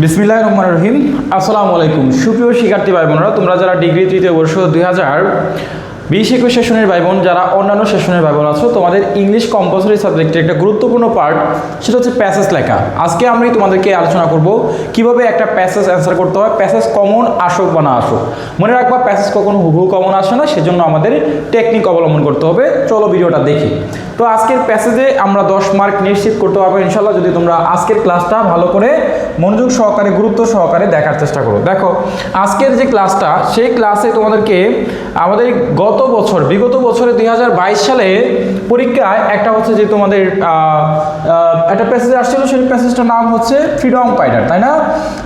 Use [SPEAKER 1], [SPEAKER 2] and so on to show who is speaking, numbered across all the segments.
[SPEAKER 1] বিসমিল্লাহ রহমান রহিম। আসসালামু আলাইকুম সুপ্রিয় শিক্ষার্থী ভাই বোনরা তোমরা যারা ডিগ্রি তৃতীয় বর্ষ দুই হাজার বিশ একুশ সেশনের ভাই বোন যারা অন্যান্য সেশনের ভাই বোন আছো, তোমাদের ইংলিশ কম্পালসরি সাবজেক্টের একটা গুরুত্বপূর্ণ পার্ট, সেটা হচ্ছে প্যাসেজ লেখা। আজকে আমি তোমাদেরকে আলোচনা করব কীভাবে একটা প্যাসেজ অ্যান্সার করতে হয়, প্যাসেজ কমন আসুক বা না আসুক। মনে রাখবা, প্যাসেজ কখনো হুবহু কমন আসে না, সেজন্য আমাদের টেকনিক অবলম্বন করতে হবে। চলো ভিডিওটা দেখি। তো আজকের প্যাসেজে আমরা দশ মার্ক নিশ্চিত করতে পারব ইনশাল্লাহ যদি তোমরা আজকের ক্লাসটা ভালো করে মনোযোগ সহকারে, গুরুত্ব সহকারে দেখার চেষ্টা করো। দেখো, আজকের যে ক্লাসটা, সেই ক্লাসে তোমাদেরকে আমাদের গত বছর, বিগত বছরে দু হাজার বাইশ সালে পরীক্ষায় একটা হচ্ছে যে তোমাদের একটা প্যাসেজ আসছিল, সেই প্যাসেজটার নাম হচ্ছে ফ্রিডম ফাইটার তাই না?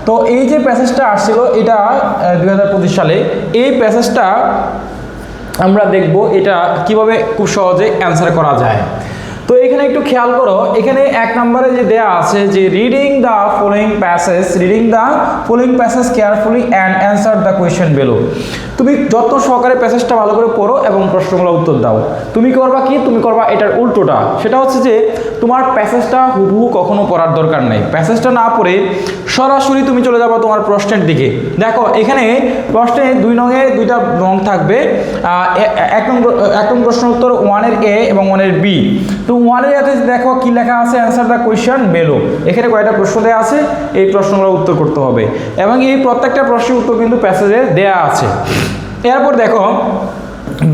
[SPEAKER 1] তো এই যে প্যাসেজটা আসছিল, এটা দুই হাজার পঁচিশ সালে, এই প্যাসেজটা আমরা দেখব এটা কীভাবে খুব সহজে অ্যান্সার করা যায়। তো এখানে একটু খেয়াল করো, এখানে এক নম্বরে যে দেয়া আছে যে reading the following passage reading the following passage carefully and answer the question below তুমি যত সহকারে প্যাসেজটা ভালো করে পড়ো এবং প্রশ্নগুলো উত্তর দাও। তুমি করবা কি? তুমি করবা এটার উল্টোটা। সেটা হচ্ছে যে তোমার প্যাসেজটা হুবহু কখনো পড়ার দরকার নেই। প্যাসেজটা না পড়ে সরাসরি তুমি চলে যাব তোমার প্রশ্নের দিকে। দেখো, এখানে প্রশ্নে দুই নঙে দুইটা রং থাকবে। এক নং, এক প্রশ্ন উত্তর ওয়ানের এ এবং ওয়ানের বি তো ওয়ানের এতে দেখো কি লেখা আছে? অ্যান্সার দ্য কোয়েশন বেলো এখানে কয়েকটা প্রশ্ন দেওয়া আছে? এই প্রশ্নগুলো উত্তর করতে হবে। এবং এই প্রত্যেকটা প্রশ্নের উত্তর কিন্তু প্যাসেজে দেয়া আছে। এরপর দেখো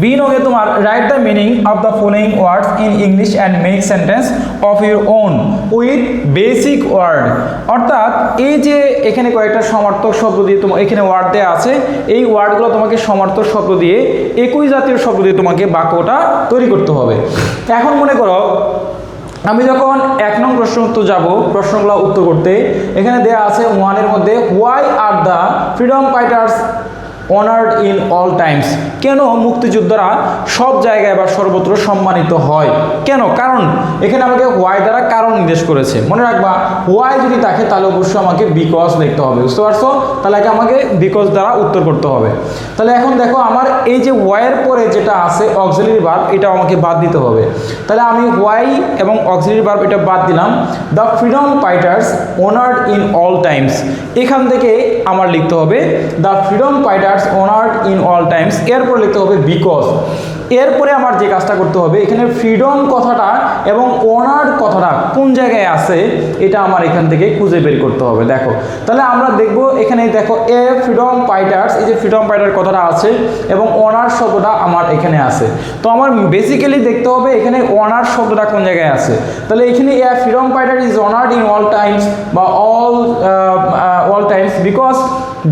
[SPEAKER 1] বি নগে তোমার write the meaning of the following words in English and make sentence of your own with basic word অর্থাৎ এই যে এখানে কয়েকটা সমার্থক শব্দ দিয়ে তোমার এখানে ওয়ার্ড দেওয়া আছে, এই ওয়ার্ডগুলো তোমাকে সমার্থক শব্দ দিয়ে একই জাতীয় শব্দ দিয়ে তোমাকে বাক্যটা তৈরি করতে হবে। এখন মনে করো, আমি যখন এক নং প্রশ্ন উত্তর যাব, প্রশ্নগুলো উত্তর করতে, এখানে দেয়া আছে ওয়ানের মধ্যে why are the freedom fighters honoured in all times কেন মুক্তিযোদ্ধারা সব জায়গায় বা সর্বত্র সম্মানিত হয়? কেন? কারণ এখানে আমাকে ওয়াই দ্বারা কারণ নির্দেশ করেছে। মনে রাখবা ওয়াই যদি থাকে, তাহলে অবশ্যই আমাকে বিকজ দেখতে হবে, বুঝতে পারছ? তাহলে আগে আমাকে বিকজ দ্বারা উত্তর করতে হবে। তাহলে এখন দেখো, আমার এই যে ওয়াইয়ের পরে যেটা আছে অক্সিলারি বার্ব এটা আমাকে বাদ দিতে হবে। তাহলে আমি ওয়াই এবং অক্সিলারি বার্ব এটা বাদ দিলাম। The freedom fighters honoured in all times এখান থেকে আমার লিখতে হবে the freedom honoured in all times এরপর লিখতে হবে বিকজ এরপরে আমার যে কাজটা করতে হবে, এখানে ফ্রিডম কথাটা এবং অনার্ড কথাটা কোন জায়গায় আছে, এটা আমার এখান থেকে খুঁজে বের করতে হবে, দেখো। তাহলে আমরা দেখব এখানে দেখো, এ ফ্রিডম ফাইটার্স এই যে ফ্রিডম ফাইটার কথাটা আছে এবং অনার শব্দটা আমার এখানে আছে। তো আমার বেসিক্যালি দেখতে হবে এখানে অনার শব্দটা কোন জায়গায় আছে। তাহলে এখানে a freedom fighter is honoured in all times বা all all times because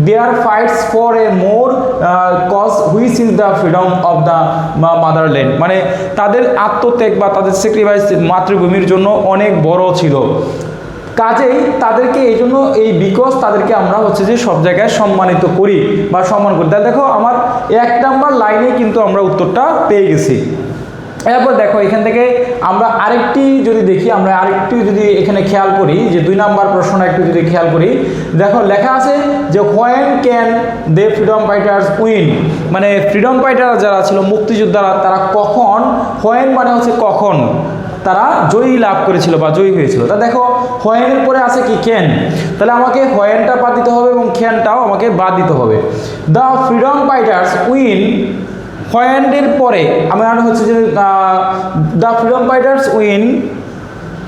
[SPEAKER 1] their fights for a more cause which is the freedom of the motherland মানে তাদের আত্মত্যাগ বা তাদের স্যাক্রিফাইস মাতৃভূমির জন্য অনেক বড় ছিল। কাজেই তাদেরকে এই জন্য এই বিকজ তাদেরকে আমরা হচ্ছে যে সব জায়গায় সম্মানিত করি বা সম্মান করি। তাহলে দেখো, আমার এক নাম্বার লাইনে কিন্তু আমরা উত্তরটা পেয়ে গেছি। এরপর দেখো, এখান থেকে আমরা আরেকটি যদি দেখি, আমরা আরেকটি যদি এখানে খেয়াল করি, যে দুই নাম্বার প্রশ্নটা একটু যদি খেয়াল করি, দেখো লেখা আছে যে when can the freedom fighters win মানে ফ্রিডম ফাইটার যারা ছিল, মুক্তিযোদ্ধারা, তারা কখন হোয়েন মানে হচ্ছে কখন, তারা জয়ী লাভ করেছিল বা জয়ী হয়েছিল। তা দেখো হোয়েনের পরে আছে কি ক্যান তাহলে আমাকে হোয়েনটা বাদ দিতে হবে এবং ক্যানটাও আমাকে বাদ দিতে হবে। দ্য ফ্রিডম ফাইটার্স উইন হোয়েন্ডের পরে আমার হচ্ছে যে the freedom fighters win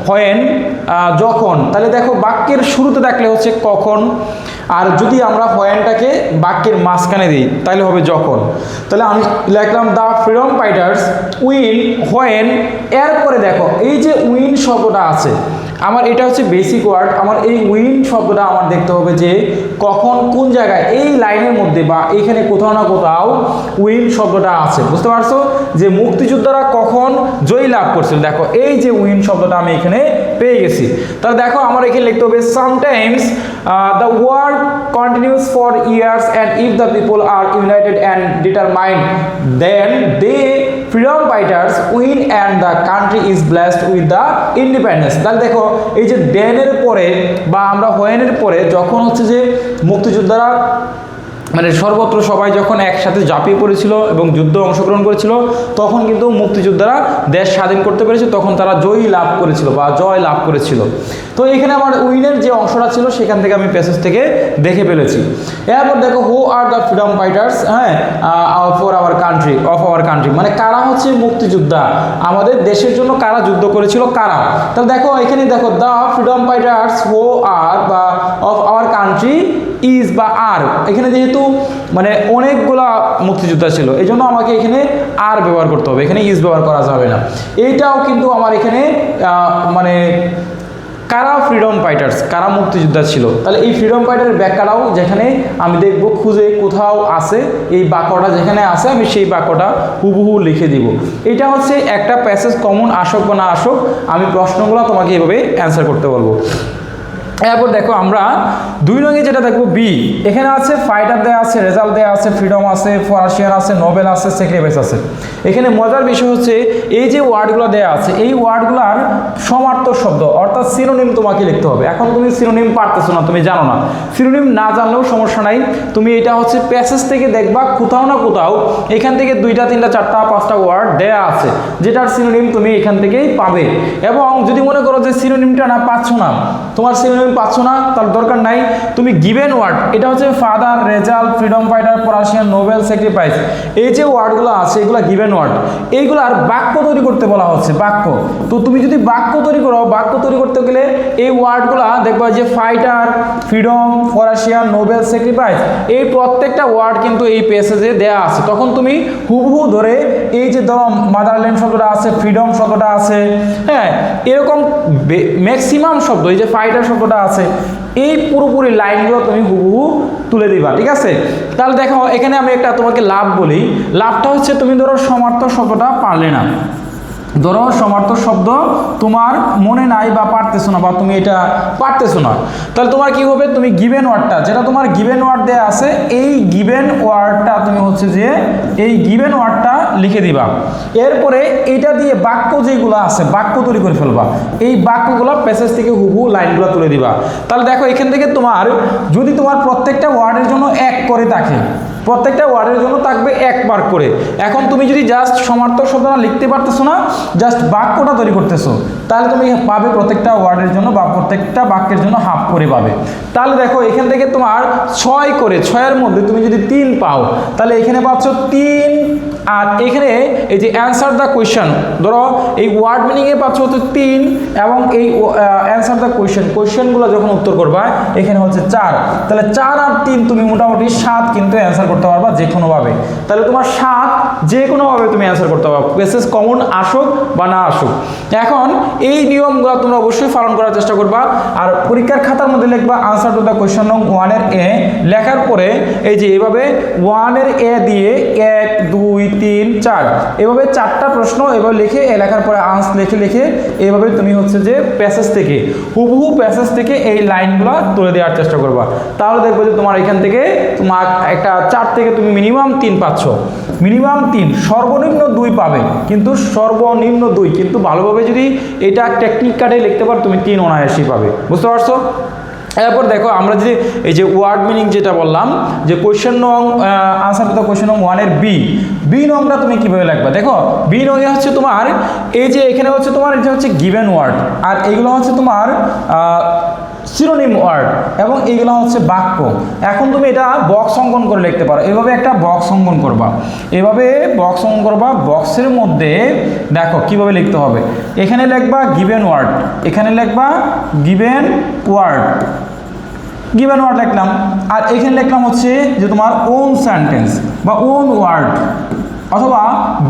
[SPEAKER 1] when যখন, তাহলে দেখো বাক্যের শুরুতে দেখলে হচ্ছে কখন, আর যদি আমরা হোয়েনটাকে বাক্যের মাঝখানে দিই, তাহলে হবে যখন। তাহলে আমি লিখলাম the freedom fighters win when, এরপরে দেখো, এই যে উইন শব্দটা আছে আমার এটা হচ্ছে বেসিক ওয়ার্ড আমার এই উইন শব্দটা আমার দেখতে হবে যে কখন কোন জায়গায়, এই লাইনের মধ্যে বা এইখানে কোথাও না কোথাও উইন শব্দটা আছে। বুঝতে পারছ? যে মুক্তিযোদ্ধারা কখন জয়ী লাভ করছিল। দেখো, এই যে উইন শব্দটা আমি এখানে পেয়ে গেছি। তাহলে দেখো, আমার এখানে লিখতে হবে sometimes the word continues for years and if the people are united and determined then the freedom fighters win and the country is blessed with the independence তাহলে দেখো, এই যে ড্যানের পরে বা আমরা হোয়েনের পরে যখন হচ্ছে যে মুক্তিযোদ্ধারা মানে সর্বত্র সবাই যখন একসাথে ঝাঁপিয়ে পড়েছিল এবং যুদ্ধ অংশগ্রহণ করেছিল, তখন কিন্তু মুক্তিযোদ্ধারা দেশ স্বাধীন করতে পেরেছে, তখন তারা জয়ী লাভ করেছিল বা জয় লাভ করেছিল। তো এখানে আমার উইনের যে অংশটা ছিল, সেখান থেকে আমি প্যাসেজ থেকে দেখে ফেলেছি। এরপর দেখো who are the freedom fighters হ্যাঁ for our country of our country মানে কারা হচ্ছে মুক্তিযোদ্ধা? আমাদের দেশের জন্য কারা যুদ্ধ করেছিল? কারা? তাহলে দেখো, এখানে দেখো the freedom fighters who are বা অফ আওয়ার কান্ট্রি ইজ বা আর। এখানে যেহেতু মানে অনেকগুলা মুক্তিযোদ্ধা ছিল এই জন্য আমাকে এখানে আর ব্যবহার করতে হবে, এখানে ইজ ব্যবহার করা যাবে না। এইটাও কিন্তু আমার এখানে মানে কারা ফ্রিডম ফাইটার্স, কারা মুক্তিযোদ্ধা ছিল? তাহলে এই ফ্রিডম ফাইটারের ব্যাখ্যাটাও যেখানে আমি দেখব, খুঁজে কোথাও আছে, এই বাক্যটা যেখানে আছে, আমি সেই বাক্যটা হুবহু লিখে দিব। এটা হচ্ছে একটা প্যাসেজ কমন আসক বা না আসক, আমি প্রশ্নগুলো তোমাকে এভাবে অ্যান্সার করতে বলব। এরপর দেখো আমরা দুই রঙে যেটা দেখব বি এখানে আছে ফাইটার দেওয়া আছে রেজাল্ট দেওয়া আছে ফ্রিডম আছে ফরাসিয়ান আছে নোবেল আছে সেক্রিফাইস আছে। এখানে মজার বিষয় হচ্ছে এই যে ওয়ার্ডগুলো দেওয়া আছে, এই ওয়ার্ডগুলোর সমার্থক শব্দ, অর্থাৎ সিনোনিম তোমাকে লিখতে হবে। এখন তুমি সিনোনিম পারতেছো না, তুমি জানো না। সিনোনিম না জানলেও সমস্যা নাই। তুমি এটা হচ্ছে প্যাসেজ থেকে দেখবা, কোথাও না কোথাও এখান থেকে দুইটা, তিনটা, চারটা, পাঁচটা ওয়ার্ড দেয়া আছে, যেটার সিনোনিম তুমি এখান থেকেই পাবে। এবং যদি মনে করো যে সিনোনিমটা না পাচ্ছ না, তোমার সিনোনিম পাচ্ছ না তার দরকার নাই। তুমি গিভেন ওয়ার্ড এটা হচ্ছে ফাদার রেজাল্ট ফ্রিডম ফাইটার পরাশিয়ান নোবেল স্যাক্রিফাইস এই যে ওয়ার্ডগুলো আছে, এগুলো গিভেন ওয়ার্ড এইগুলো আর বাক্য তৈরি করতে বলা হচ্ছে, বাক্য। তো তুমি যদি বাক্য তৈরি করো, বাক্য তৈরি করতে গেলে এই ওয়ার্ডগুলো, দেখবা যে ফাইটার ফ্রিডম ফরাসিয়ান নোবেল স্যাক্রিফাইস এই প্রত্যেকটা ওয়ার্ড কিন্তু এই পেসেজে দেয়া আছে। তখন তুমি হুবহু ধরে এই যে ধরো মাদারল্যান্ড শব্দটা আছে ফ্রিডম শব্দটা আছে হ্যাঁ এরকম ম্যাক্সিমাম শব্দ, এই যে ফাইটার শব্দটা আছে, এই পুরোপুরি লাইনগুলো তুমি হুবহু তুলে দিবা, ঠিক আছে? তাহলে দেখো, এখানে আমি একটা তোমাকে লাভ বলি। লাভটা হচ্ছে তুমি ধরো সমার্থ শব্দটা পারলে না। ধরো সমার্থক শব্দ তোমার মনে নাই বা পারতেছো না বা তুমি এটা পারতেছো না। তাহলে তোমার কি হবে? তুমি গিভেন ওয়ার্ডটা যেটা তোমার গিভেন ওয়ার্ড দেয়া আছে, এই গিভেন ওয়ার্ডটা তুমি হচ্ছে যে এই গিভেন ওয়ার্ডটা লিখে দিবা। এরপরে এটা দিয়ে বাক্য যেগুলো আছে, বাক্য তৈরি করে ফেলবা। এই বাক্যগুলো প্যাসেজ থেকে হুবহু লাইনগুলো তুলে দিবা। তাহলে দেখো, এখান থেকে তোমার, যদি তোমার প্রত্যেকটা ওয়ার্ডের জন্য এক করে থাকে প্রত্যেকটা ওয়ার্ডের জন্য থাকবে একবার করে। এখন তুমি যদি জাস্ট সমার্থক শব্দটা লিখতে পারতেছো না জাস্ট বাক্যটা তৈরি করতেছো, তাহলে তুমি পাবে প্রত্যেকটা ওয়ার্ডের জন্য বা প্রত্যেকটা বাক্যের জন্য হাফ করে পাবে। তাহলে দেখো, এখান থেকে তোমার ছয় করে, ছয়ের মধ্যে তুমি যদি তিন পাও, তাহলে এখানে পাচ্ছ তিন আর এখানে এই যে অ্যান্সার দ্য কোয়েশ্চেন ধরো এই ওয়ার্ড মিনিংয়ে পাচ্ছ হচ্ছে তিন এবং এই অ্যান্সার দ্য কোয়েশ্চেন কোয়েশ্চেনগুলো যখন উত্তর করবা, এখানে হচ্ছে চার। তাহলে চার আর তিন তুমি মোটামুটি সাত কিন্তু অ্যান্সার করতে পারবা যে কোনোভাবে তাহলে তোমার সাত যে কোনোভাবে তুমি অ্যান্সার করতে পারবা। পেসেস কমন আসুক বা না আসুক। এখন এই নিয়মগুলো তোমরা অবশ্যই পালন করার চেষ্টা করবা। আর পরীক্ষার খাতার মধ্যে লিখবা আনসার টু দ্য কোয়েশ্চন নং ওয়ানের এ লেখার পরে এই যে এভাবে ওয়ানের এ দিয়ে এক, দুই তিন, চার। এভাবে চারটা প্রশ্ন এভাবে লিখে এ লেখার পরে আনস লিখে লিখে এভাবে তুমি হচ্ছে যে প্যাসেজ থেকে, হুবহু প্যাসেজ থেকে এই লাইনগুলো তুলে দেওয়ার চেষ্টা করবা। তাহলে দেখব যে তোমার এখান থেকে তোমার একটা চার থেকে তুমি মিনিমাম তিন পাচ্ছ। মিনিমাম তিন, সর্বনিম্ন দুই পাবে। কিন্তু সর্বনিম্ন দুই, কিন্তু ভালোভাবে যদি এটা টেকনিক কাটে লিখতে পারো, তুমি তিন অনায়াসই পাবে। বুঝতে পারছ? এরপর দেখো, আমরা যদি এই যে ওয়ার্ড মিনিং যেটা বললাম, যে কোয়েশ্চেন নং আনসার তো কোয়েশ্চেন নং ওয়ানের বি বি নংটা তুমি কীভাবে লাগবে দেখো বি নংয়ে হচ্ছে তোমার, এই যে এখানে হচ্ছে তোমার, এটা হচ্ছে গিভেন ওয়ার্ড আর এগুলো হচ্ছে তোমার সিনোনিম ওয়ার্ড এবং এইগুলো হচ্ছে বাক্য। এখন তুমি এটা বক্স অঙ্কন করে লিখতে পারো। এভাবে একটা বক্স অঙ্কন করবা। এভাবে বক্স অঙ্কন করবা, বক্সের মধ্যে দেখো কীভাবে লিখতে হবে। এখানে লিখবা গিভেন ওয়ার্ড, এখানে লিখবা গিভেন ওয়ার্ড। গিভেন ওয়ার্ড লিখলাম। আর এখানে লিখলাম হচ্ছে যে তোমার ওন সেন্টেন্স বা ওন ওয়ার্ড অথবা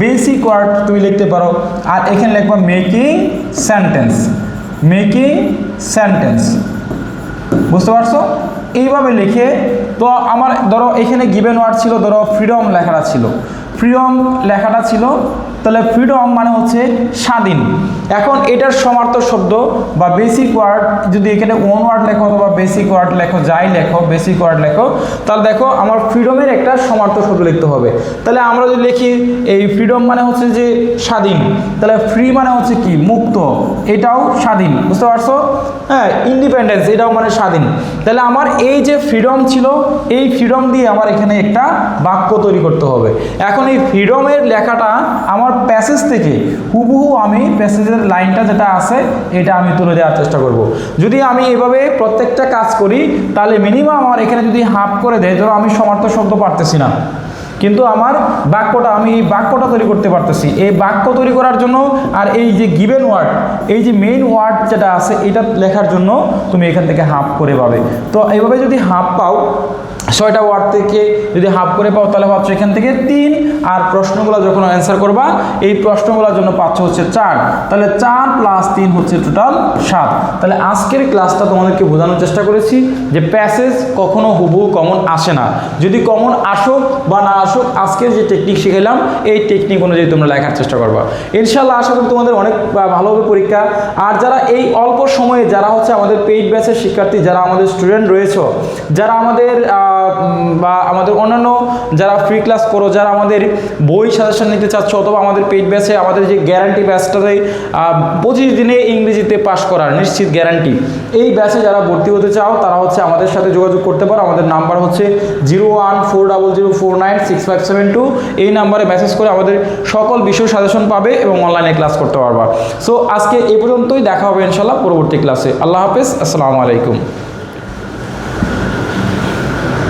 [SPEAKER 1] বেসিক ওয়ার্ড তুমি লিখতে পারো। আর এখানে লিখবা মেকিং সেন্টেন্স মেকিং সেন্টেন্স বুঝতে পারছ? এইভাবে লিখে, তো আমার, ধরো, এখানে গিভেন ওয়ার্ড ছিল, ধরো ফ্রিডম লেখাটা ছিল। ফ্রিডম লেখাটা ছিল তাহলে ফ্রিডম মানে হচ্ছে স্বাধীন। এখন এটার সমার্থ শব্দ বা বেসিক ওয়ার্ড যদি এখানে ওয়ান ওয়ার্ড লেখো অথবা বেসিক ওয়ার্ড লেখো, যাই লেখো বেসিক ওয়ার্ড লেখো, তাহলে দেখো আমার ফ্রিডমের একটা সমার্থ শব্দ লিখতে হবে। তাহলে আমরা যদি লিখি, এই ফ্রিডম মানে হচ্ছে যে স্বাধীন। তাহলে ফ্রি মানে হচ্ছে কি? মুক্ত। এটাও স্বাধীন। বুঝতে পারছ? হ্যাঁ ইন্ডিপেন্ডেন্স এটাও মানে স্বাধীন। তাহলে আমার এই যে ফ্রিডম ছিল, এই ফ্রিডম দিয়ে আমার এখানে একটা বাক্য তৈরি করতে হবে। এখন এই ফ্রিডমের লেখাটা আমার প্যাসেজ থেকে হুবহু আমি প্যাসেজের লাইনটা যেটা আছে, এটা আমি তুলে দেওয়ার চেষ্টা করব। যদি আমি এভাবে প্রত্যেকটা কাজ করি, তাহলে মিনিমাম আমার এখানে যদি হাফ করে দেয়, ধরো আমি সমার্থ শব্দ পারতেছি না। কিন্তু আমার বাক্যটা, আমি এই বাক্যটা তৈরি করতে পারতেছি। এই বাক্য তৈরি করার জন্য আর এই যে গিভেন ওয়ার্ড এই যে মেইন ওয়ার্ড যেটা আছে, এটা লেখার জন্য তুমি এখান থেকে হাফ করে পাবে। তো এইভাবে যদি হাফ পাও ছয়টা ওয়ার্ড থেকে যদি হাফ করে পাও, তাহলে পাচ্ছ এখান থেকে তিন। আর প্রশ্নগুলো যখন অ্যান্সার করবা, এই প্রশ্নগুলোর জন্য পাচ্ছ হচ্ছে চার। তাহলে চার প্লাস তিন হচ্ছে টোটাল সাত। তাহলে আজকের ক্লাসটা তোমাদেরকে বোঝানোর চেষ্টা করেছি যে প্যাসেজ কখনো হুবহু কমন আসে না। যদি কমন আসুক বা না আসুক, আজকের যে টেকনিক শিখাইলাম, এই টেকনিক অনুযায়ী তোমরা লেখার চেষ্টা করবা। ইনশাল্লাহ আশা করি তোমাদের অনেক ভালোভাবে পরীক্ষা। আর যারা এই অল্প সময়ে যারা হচ্ছে আমাদের পেইড ব্যাচের শিক্ষার্থী, যারা আমাদের স্টুডেন্ট রয়েছে, যারা আমাদের বা আমাদের অন্যান্য যারা ফ্রি ক্লাস করো, যারা আমাদের বই সাজেশন নিতে চাচ্ছ অথবা আমাদের পেইড ব্যাচে আমাদের যে গ্যারান্টি ব্যাচটাতে পঁচিশ দিনে ইংরেজিতে পাশ করার নিশ্চিত গ্যারান্টি এই ব্যাচে যারা ভর্তি হতে চাও, তারা হচ্ছে আমাদের সাথে যোগাযোগ করতে পারো। আমাদের নাম্বার হচ্ছে zero one four double zero four nine six five seven two এই নাম্বারে মেসেজ করে আমাদের সকল বিষয় সাজেশন পাবে এবং অনলাইনে ক্লাস করতে পারবা। সো আজকে এই পর্যন্তই। দেখা হবে ইনশাল্লাহ পরবর্তী ক্লাসে আল্লাহ হাফেজ। আসসালামু আলাইকুম।